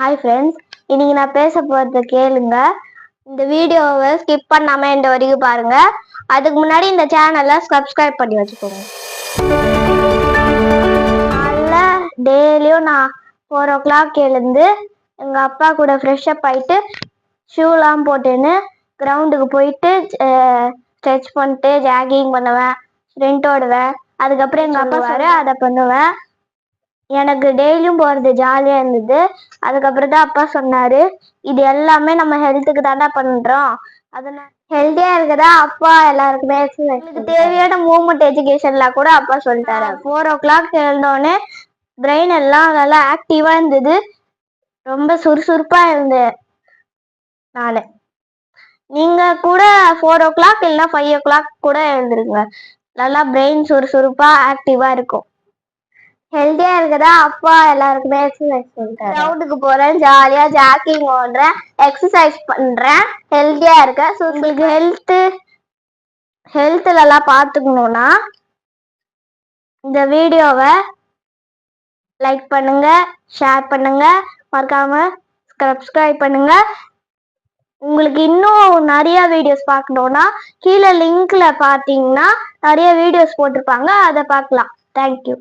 Hi friends இன்னைக்கு நான் பேச போகிறத கேளுங்க. இந்த வீடியோவை ஸ்கிப் பண்ணாம இந்த வரைக்கும் பாருங்க. அதுக்கு முன்னாடி இந்த சேனலை சப்ஸ்கிரைப் பண்ணி வச்சுக்கோங்க. காலைல டெய்லியும் நான் ஃபோர் ஓ கிளாக் எழுந்து எங்கள் அப்பா கூட ஃப்ரெஷ்அப் ஆயிட்டு ஷூலாம் போட்டுன்னு கிரவுண்டுக்கு போயிட்டு ஸ்ட்ரெச் பண்ணிட்டு ஜாகிங் பண்ணுவேன் ஸ்ப்ரிண்ட் ஓடுவேன். அதுக்கப்புறம் எங்கள் அப்பா சொல்ல அதை பண்ணுவேன். எனக்கு டெய்லியும் போகிறது ஜாலியாக இருந்தது. அதுக்கப்புறம் தான் அப்பா சொன்னாரு இது எல்லாமே நம்ம ஹெல்த்துக்கு தானே பண்றோம். அதனால ஹெல்த்தியா இருக்கதா அப்பா எல்லாருக்குமே? எக்ஸசைஸ் தேவையான மூவ்மெண்ட் எஜுகேஷன்ல கூட அப்பா சொல்லிட்டாரு. ஃபோர் ஓ கிளாக் எழுந்தோடனே பிரெயின் எல்லாம் நல்லா ஆக்டிவா இருந்தது. ரொம்ப சுறுசுறுப்பா இருந்தேன் நானு. நீங்க கூட ஃபோர் ஓ கிளாக் இல்லைன்னா ஃபைவ் ஓ கிளாக் கூட எழுந்துருங்க. நல்லா பிரெயின் சுறுசுறுப்பா ஆக்டிவா இருக்கும். ஹெல்த்தியா இருக்கதா? அப்பா எல்லாருக்குமே எக்ஸசைஸ் பண்றேன் கிரவுண்டுக்கு போறேன் ஜாலியா ஜாக்கிங் ஓடுறேன் எக்ஸசைஸ் பண்றேன் ஹெல்த்தியா இருக்கேன். ஸோ உங்களுக்கு ஹெல்த் ஹெல்த்ல எல்லாம் பாத்துக்கணும்னா இந்த வீடியோவை லைக் பண்ணுங்க ஷேர் பண்ணுங்க மறக்காம சப்ஸ்கிரைப் பண்ணுங்க. உங்களுக்கு இன்னும் நிறைய வீடியோஸ் பார்க்கணும்னா கீழே லிங்க்ல பார்த்தீங்கன்னா நிறைய வீடியோஸ் போட்டிருப்பாங்க அதை பார்க்கலாம். தேங்க்யூ